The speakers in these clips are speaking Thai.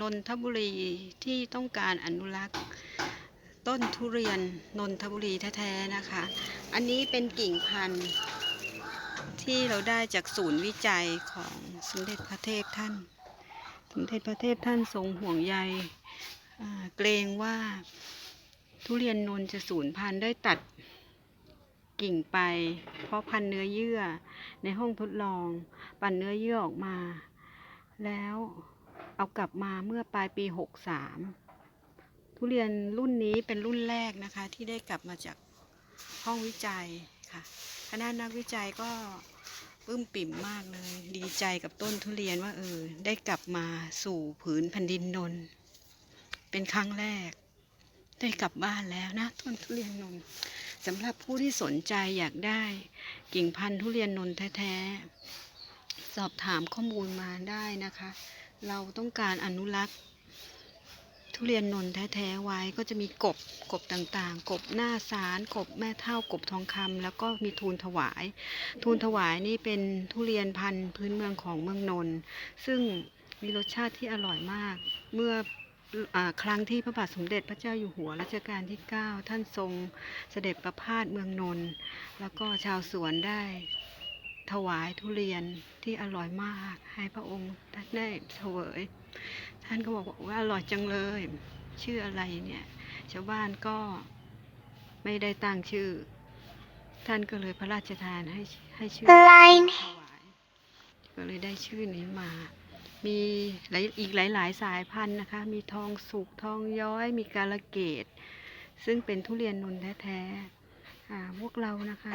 นนทบุรีที่ต้องการอนุรักษ์ ต้นทุเรียนนนทบุรีแท้ๆนะคะ อันนี้เป็นกิ่งพันธุ์ ที่เราได้จากศูนย์วิจัยของสมเด็จพระเทพท่าน สมเด็จพระเทพท่านทรงห่วงใยเกรงว่าทุเรียนนนจะสูญพันธุ์ได้ตัดกิ่งไป เพราะพันเนื้อเยื่อในห้องทดลอง ปั่นเนื้อเยื่อออกมา แล้ว เอากลับมาเมื่อปลายปี 63 ทุเรียนรุ่นนี้เป็นรุ่นแรกนะคะ ที่ได้กลับมาจากห้องวิจัยค่ะคณะนักวิจัยก็ปลื้มปิ่มมากเลย ดีใจกับต้นทุเรียนว่าเออ ได้กลับมาสู่ผืนแผ่นดินนน เป็นครั้งแรก ได้กลับบ้านแล้วนะ ต้นทุเรียนนนสำหรับผู้ที่สนใจอยากได้กิ่งพันธุ์ทุเรียนนนแท้ๆ สอบถามข้อมูลมาได้นะคะ เราต้องการอนุรักษ์ ทุเรียนนนท์แท้ๆไว้ก็จะมีกบกบต่างๆ กบหน้าสารกบแม่เท่ากบทองคำแล้วก็มีทูลถวาย ทูลถวายนี่เป็นทุเรียนพันธุ์พื้นเมืองของเมืองนนท์ซึ่งมีรสชาติที่อร่อยมาก เมื่อครั้งที่พระบาทสมเด็จพระเจ้าอยู่หัวรัชกาลที่ 9 ท่านทรงเสด็จประพาสเมืองนนท์แล้วก็ชาวสวนได้ ถวายทุเรียนที่อร่อยมากให้พระองค์ท่านได้เสวย ท่านก็บอกว่าอร่อยจังเลย ชื่ออะไรเนี่ยชาวบ้านก็ไม่ได้ตั้งชื่อ ท่านก็เลยพระราชทานให้ให้ชื่อถวายก็เลยได้ชื่อนี้มา มีหลายอีกหลาย ๆ สายพันธุ์นะคะ มีทองสุกทองย้อยมีกาลเกต ซึ่งเป็นทุเรียนนนท์แท้ๆ อ่าพวกเรานะคะ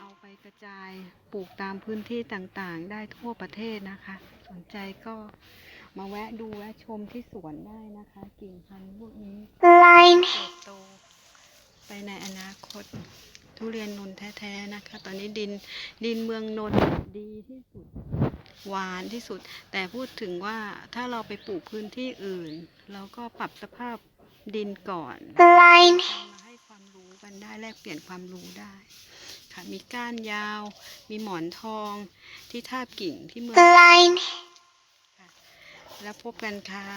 เอาไปกระจายปลูกตามพื้นที่ต่างๆ ได้ทั่วประเทศนะคะ สนใจก็มาแวะดูแวะชมที่สวนได้นะคะ กิ่งพันธุ์พวกนี้เติบโตไปในอนาคต ทุเรียนนนท์แท้ๆนะคะ ตอนนี้ดินดินเมืองนนท์ดีที่สุด หวานที่สุด แต่พูดถึงว่าถ้าเราไปปลูกพื้นที่อื่น เราก็ปรับสภาพดินก่อนมาให้ความรู้ กันได้แลกเปลี่ยนความรู้ได้ ค่ะ มีก้านยาว มีหมอนทองที่ทาบกิ่งที่เมืองค่ะแล้วพบกันค่ะ